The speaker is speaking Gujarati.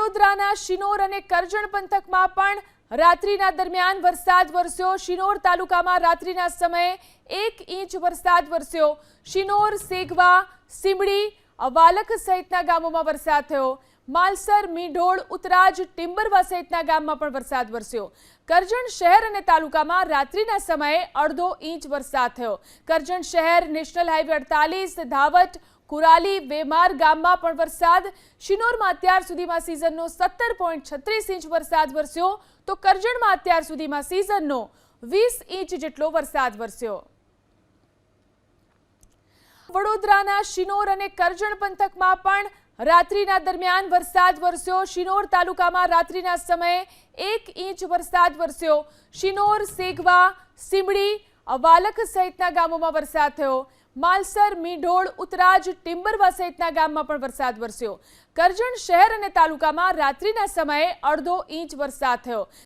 વડોદરાના શિનોર અને કરજણ પંથકમાં પણ રાત્રિના દરમિયાન વરસાદ વરસ્યો. શિનોર તાલુકામાં રાત્રિના સમયે એક ઇંચ વરસાદ વરસ્યો. શિનોર, સેગવા, સીમડી વાલક સહિતના ગામોમાં વરસાદ થયો. માલસર, મીઢોળ, ઉતરાજ ટિમ્બરવા સહિતના ગામમાં પણ વરસાદ વરસ્યો. કરજણ શહેર અને તાલુકામાં રાત્રિના સમયે અડધો ઇંચ વરસાદ થયો. કરજણ શહેર, નેશનલ હાઈવે અડતાલીસ, ધાવટ કુરાલી વેમાર ગામમાં પણ વરસાદ. શિનોરમાં અત્યાર સુધીમાં સિઝનનો સત્તર પોઈન્ટ છત્રીસ ઇંચ વરસાદ વરસ્યો. તો કરજણમાં અત્યાર સુધીમાં સિઝનનો વીસ ઇંચ જેટલો વરસાદ વરસ્યો. વડોદરાના શિનોર અને કરજણ પંથકમાં પણ રાત્રિના દરમિયાન વરસાદ વરસ્યો. શિનોર તાલુકામાં રાત્રિના સમયે એક ઇંચ વરસાદ વરસ્યો. શિનોર, સેગવા, સીમડી વાલક સહિતના ગામોમાં વરસાદ થયો. માલસર, મીઢોળ, ઉતરાજ ટિમ્બરવા સહિતના ગામમાં પણ વરસાદ વરસ્યો. કરજણ શહેર અને તાલુકામાં રાત્રિના સમયે અડધો ઇંચ વરસાદ થયો.